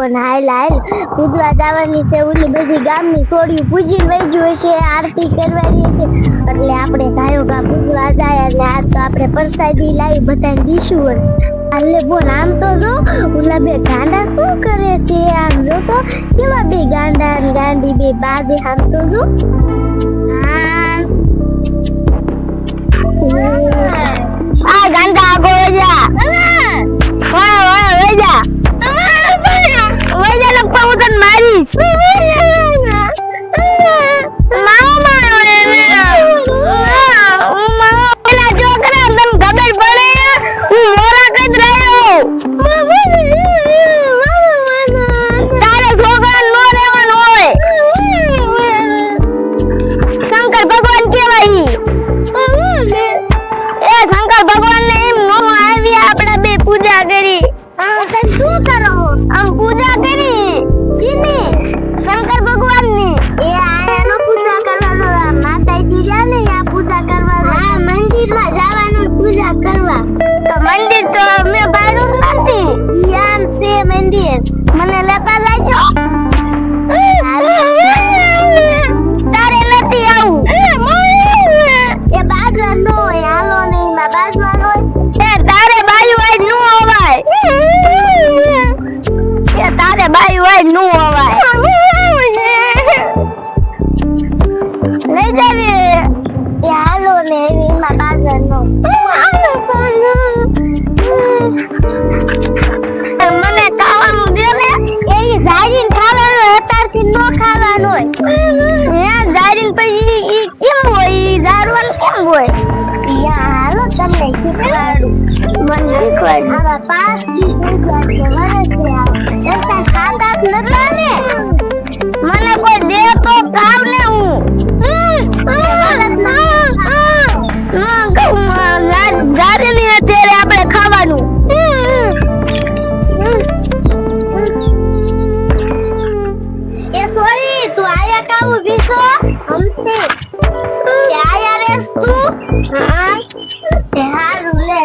બોન હાલ હાલ પૂજવા જવાની છે ઓલી બધી ગામની છોડીઓ પૂજી વહી હશે આરતી કરવાની હશે. એટલે આપણે ગાયો ગા પૂજવા જાય અને આ તો આપણે પરસાદી લાવી બધાને દીશું. હાલે બોન આમ તો જો ઓલા બે ગાંડા શું કરે છે આમ જો તો? કેવા બે ગાંડા ગાંડી બે બાજે આમ તો જો? આ ગાંડા ગોજા વાહ વાહ વેજા વેજા લગતા હું તને મારીશ પડે. હું મોરા કદ રહ્યો. તારે છોકરા નો રહેવાનું હોય. શંકર ભગવાન કેવાય એ શંકર ભગવાન એમ નો આવી આપણે બે પૂજા કરી. હોય, નું અવાય લઈ જાવી. હાલો ને એવી માં બાજવા નો. મને ખાવાનું દે ને, એ ઝાડીને ખાવાનું અત્યારથી નો ખાવાનું હોય. હે ઝાડીને પછી ઈ કેમ હોય? ઈ ઝાડવાનું કેમ હોય? યા હાલો, તમને શીખવાડું. મને શીખવાડ આવા પાંચ દી શીખવાડશે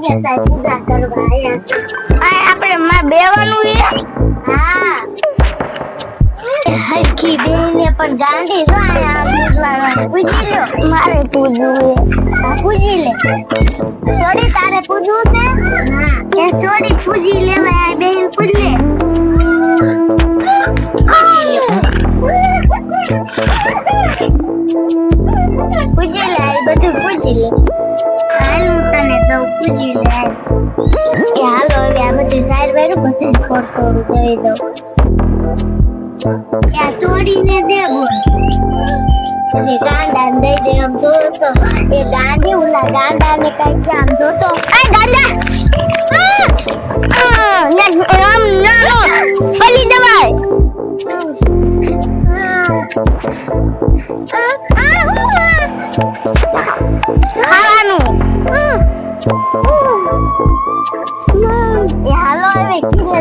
બેટા પૂજા કરવા આયા આપણે માં બેવાનું છે? હા. હરખી બેને પણ આયા પૂજી લ્યો. મારે પૂજવું છે. પૂજી લે. સોરી તારે પૂજવું છે? હા. એ સોરી પૂજી લેવાય બેન પૂજ લે થોડું દઈ દઉં. આ છોડીને દે બોલ ગાંડા દઈ દે આમ જો તો એ ગાંડી ઉલા ગાંડા ને કઈ કે આમ જોતો. એ ગાંડા! આમ ના નો પલી દવાય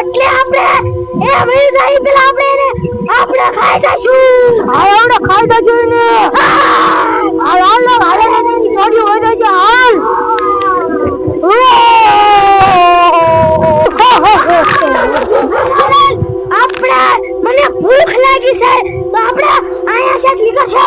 એટલે આપણે એ મરી જાય પેલા આપણે એને આપણે ખાઈ જશું હા આપણે ખાઈ જશું ને હાલ હાલ ને ની છોડી હોય છે હાલ. આપણે મને ભૂખ લાગી છે. તો આપણે અહીંયા છે લીધો છે?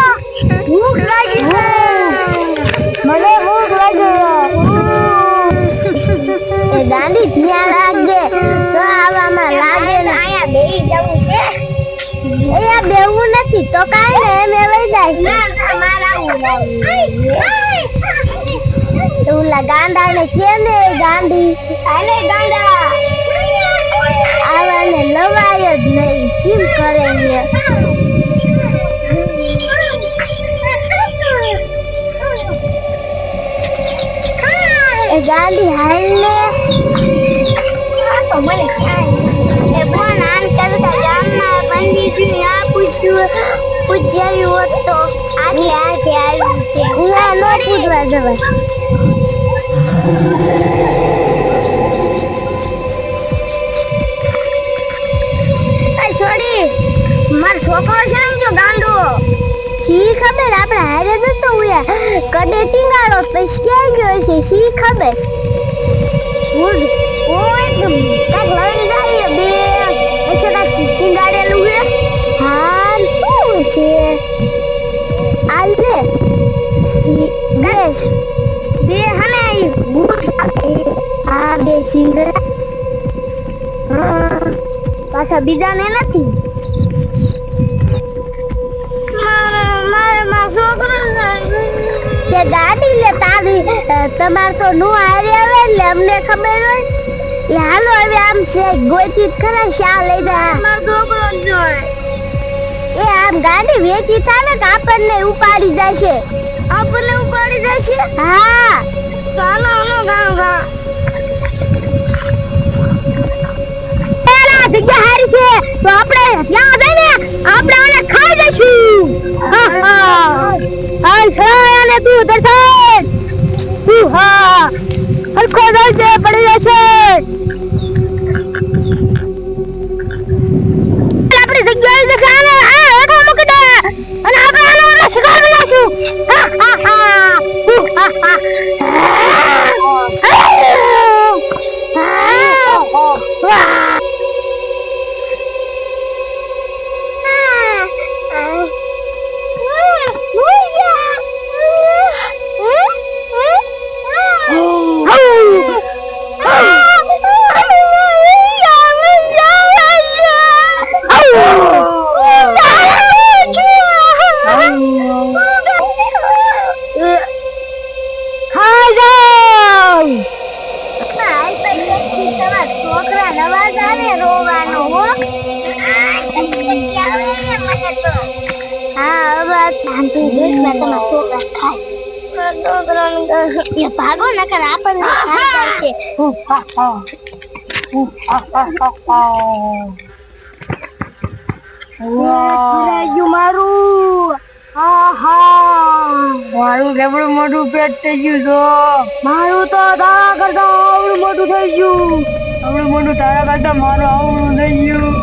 તો કાઈ ને એવાય જાય તમારા ઓલા લગાંડા ને કે ને ગાંડી? હાલે ગાંડા. આવાને લવાય જ નહીં. કેમ કરે છે ગાંડી હાલ ને તો મને એ પૂછ્યું હોત તો આજે આવ્યું છે હું આ નો પૂછવા જવા આ છોડી, માર છોકરો છે ને જો ગાંડો. શી ખબર? આપણે હારે નતો ઉયા કદે ટીંગાળો પછી ક્યાં ગયો છે શી ખબર? હું ઓય કાક લઈને બે બે હને ઈ આ બે સિંગડા પાછા બીજા નથી. તે ગાડી લે તારી તમાર તો નું હારી આવે એટલે અમને ખબર હોય. એ હાલો હવે આમ છે ગોતી ખરા શા લઈ જા. માર છોકરો જોય એ આમ ગાડી વેચી થાને ને આપણને ઉપાડી જશે. આપણને ઉપાડી દેશે? હા. ચાલો હાલો ગામ ગામ પેલા જગ્યા હારી છે. તો આપણે ત્યાં જઈને આપણે આને ખાઈ દઈશું હા હા. અને તું દર્શન તું હા. હલકો દર્શે પડી જશે. હવે શાંતિ દૂધમાં તમારા છોકરા ખાય ભાગો કર આપણને મારું મારું મોટું પેટ થઈ ગયું છો મારું તો તારા કરતા મોટું થઈ ગયું. આવડું મોટું તારા કરતા મારું આવડું થઈ ગયું.